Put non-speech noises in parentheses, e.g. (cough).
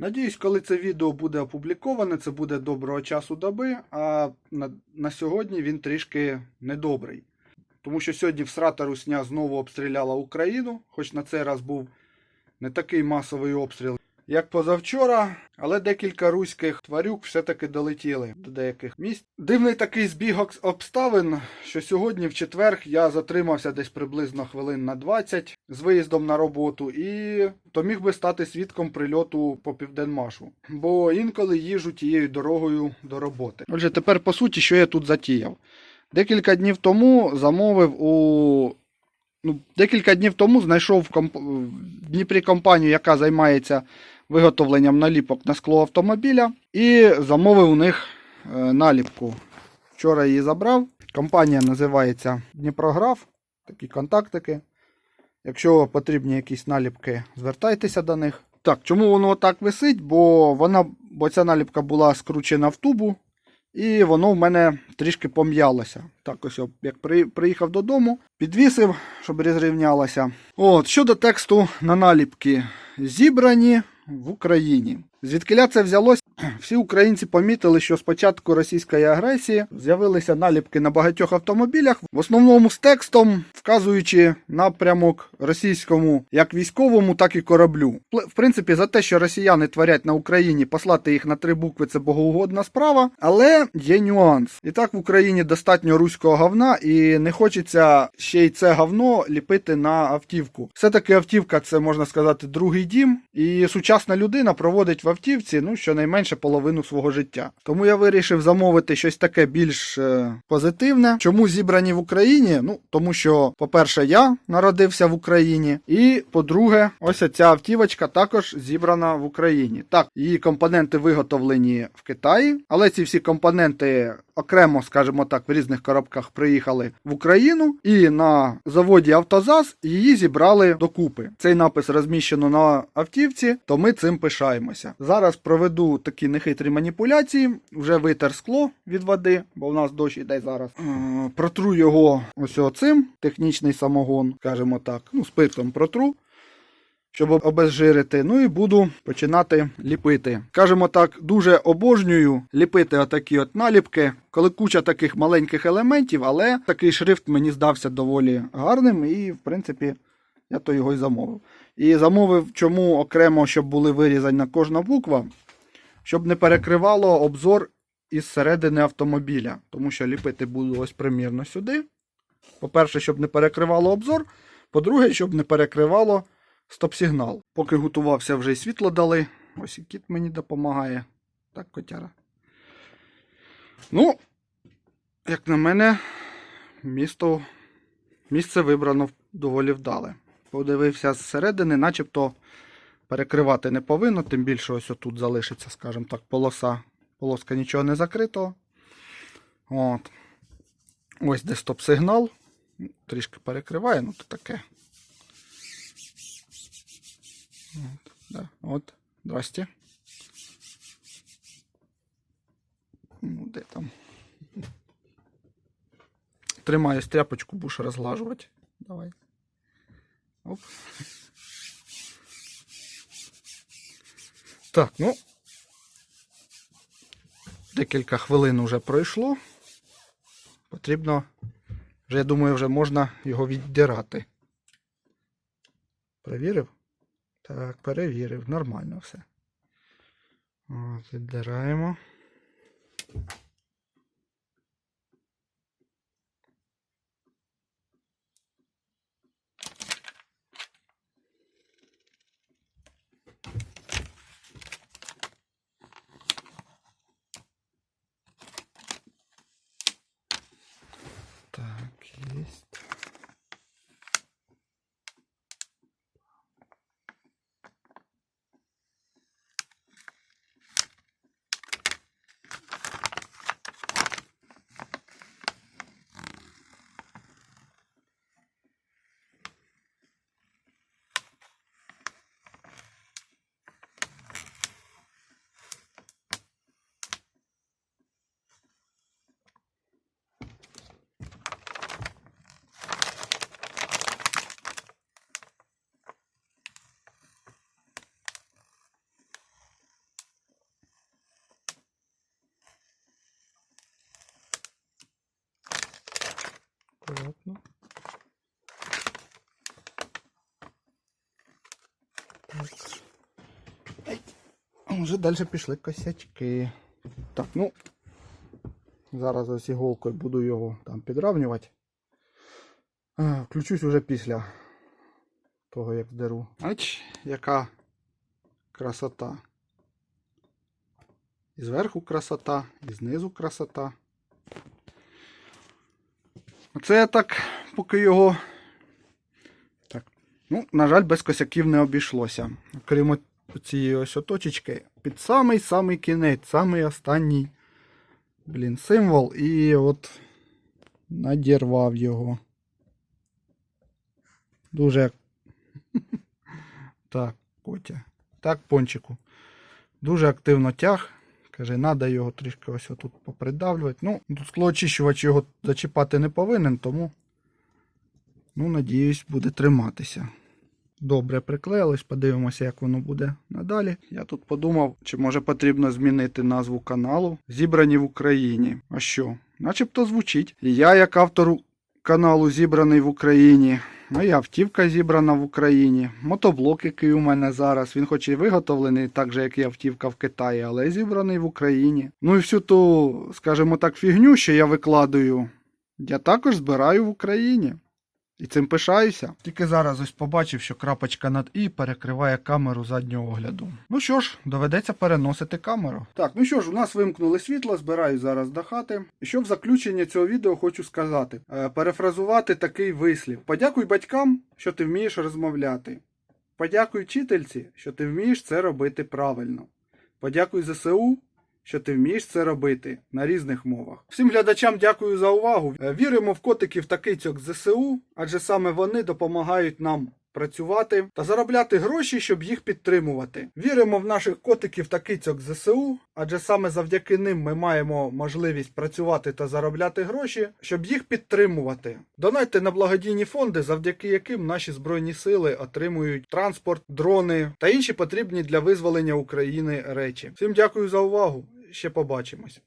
Надіюсь, коли це відео буде опубліковане, це буде доброго часу доби, а на, на сьогодні він трішки недобрий. Тому що сьогодні всрата Русня знову обстріляла Україну, хоч на цей раз був не такий масовий обстріл, як позавчора, але декілька руських тварюк все-таки долетіли до деяких місць. Дивний такий збіг обставин, що сьогодні, в четвер, я затримався десь приблизно хвилин на 20 з виїздом на роботу, і то міг би стати свідком прильоту по південмашу, бо інколи їжу тією дорогою до роботи. Отже, тепер по суті, що я тут затіяв. Декілька днів тому замовив у ну, декілька днів тому знайшов в, комп... в Дніпрі компанію, яка займається виготовленням наліпок на скло автомобіля, і замовив у них е, наліпку. Вчора її забрав. Компанія називається Дніпрограф. Такі контактики. Якщо потрібні якісь наліпки, звертайтеся до них. Так, чому воно так висить? Бо вона, бо ця наліпка була скручена в тубу, і воно в мене трішки пом'ялося. Так, ось як приїхав додому, підвісив, щоб розрівнялося. От, щодо тексту на наліпки. Зібрані в Україні. Звідкиля це взялось? (clears throat) Всі українці помітили, що з початку російської агресії з'явилися наліпки на багатьох автомобілях, в основному з текстом, вказуючи напрямок російському як військовому, так і кораблю. В принципі, за те, що росіяни творять на Україні, послати їх на три букви це богоугодна справа, але є нюанс. І так в Україні достатньо руського говна, і не хочеться ще й це говно ліпити на автівку. Все-таки автівка це можна сказати другий дім, і сучасна людина проводить в автівці ну щонайменше половину свого життя. Тому я вирішив замовити щось таке більш е, позитивне. Чому зібрані в Україні? Ну тому що, по-перше, я народився в Україні, і по-друге, ось ця автівочка також зібрана в Україні. Так, її компоненти виготовлені в Китаї, але ці всі компоненти окремо, скажімо так, в різних коробках приїхали в Україну, і на заводі Автозас її зібрали докупи. Цей напис розміщено на автівці, то ми цим пишаємося. Зараз проведу такі нехитрі маніпуляції. Вже витер скло від води, бо в нас дощ іде зараз. Е, Протру його ось оцим, технічний самогон, скажімо так, ну, спиртом протру щоб обезжирити. Ну і буду починати ліпити. Скажімо так, дуже обожнюю ліпити отакі от наліпки, коли куча таких маленьких елементів, але такий шрифт мені здався доволі гарним, і, в принципі, я то його й замовив. І замовив, чому окремо, щоб були вирізана кожна буква, щоб не перекривало обзор із середини автомобіля. Тому що ліпити буду ось примірно сюди. По-перше, щоб не перекривало обзор. По-друге, щоб не перекривало стоп-сигнал. Поки готувався, вже й світло дали. Ось і кіт мені допомагає. Так, котяра. Ну, як на мене, місто, місце вибрано доволі вдале. Подивився зсередини, начебто перекривати не повинно, тим більше ось отут залишиться, скажімо так, полоса. Полоска нічого не закрито. От. Ось де стоп-сигнал. Трішки перекриває, ну то таке. Да, от, здрасте. Ну, де там? Тримаю тряпочку, будеш розглажувати. Давай. Оп. Так, ну. Декілька хвилин вже пройшло. Потрібно, вже, я думаю, вже можна його віддирати. Перевірив? Так, перевірив. Нормально все. От, віддираємо. Так, есть. акуратно. Так. Ай. А Вже далі пішли косячки. Так, ну. Зараз ось іголкою буду його там підравнювати. Включусь уже після того, як здеру. Ач, яка красота. І зверху красота, і знизу красота. Оце я так, поки його. Ну, на жаль, без косяків не обійшлося. Окрім цієї ось оточечки, під самий-самий кінець, самий останній блін, символ, і от надірвав його. Дуже. (laughs) Так, Котя. Так, пончику. Дуже активно тяг. Каже, треба його трішки ось отут попридавлювати. Ну, тут склоочищувач його зачіпати не повинен, тому, ну, надіюсь, буде триматися. Добре приклеїлось, подивимося, як воно буде надалі. Я тут подумав, чи може потрібно змінити назву каналу. Зібрані в Україні. А що? Начебто звучить. І я, як автор каналу Зібраний в Україні. Моя автівка зібрана в Україні. Мотоблок, який у мене зараз, він хоч і виготовлений так же, як і автівка в Китаї, але зібраний в Україні. Ну і всю ту, скажімо так, фігню, що я викладаю, я також збираю в Україні. І цим пишаюся. Тільки зараз ось побачив, що крапочка над і перекриває камеру заднього огляду. Ну що ж, доведеться переносити камеру. Так, ну що ж, у нас вимкнули світло, збираю зараз до хати. І що в заключення цього відео хочу сказати: Е, перефразувати такий вислів: подякуй батькам, що ти вмієш розмовляти. Подякуй вчительці, що ти вмієш це робити правильно. Подякуй ЗСУ, що ти вмієш це робити на різних мовах. Всім глядачам дякую за увагу. Е, Віримо в котиків та кицьок ЗСУ, адже саме вони допомагають нам працювати та заробляти гроші, щоб їх підтримувати. Віримо в наших котиків та кицьок ЗСУ, адже саме завдяки ним ми маємо можливість працювати та заробляти гроші, щоб їх підтримувати. Донайте на благодійні фонди, завдяки яким наші збройні сили отримують транспорт, дрони та інші потрібні для визволення України речі. Всім дякую за увагу. Ще побачимось.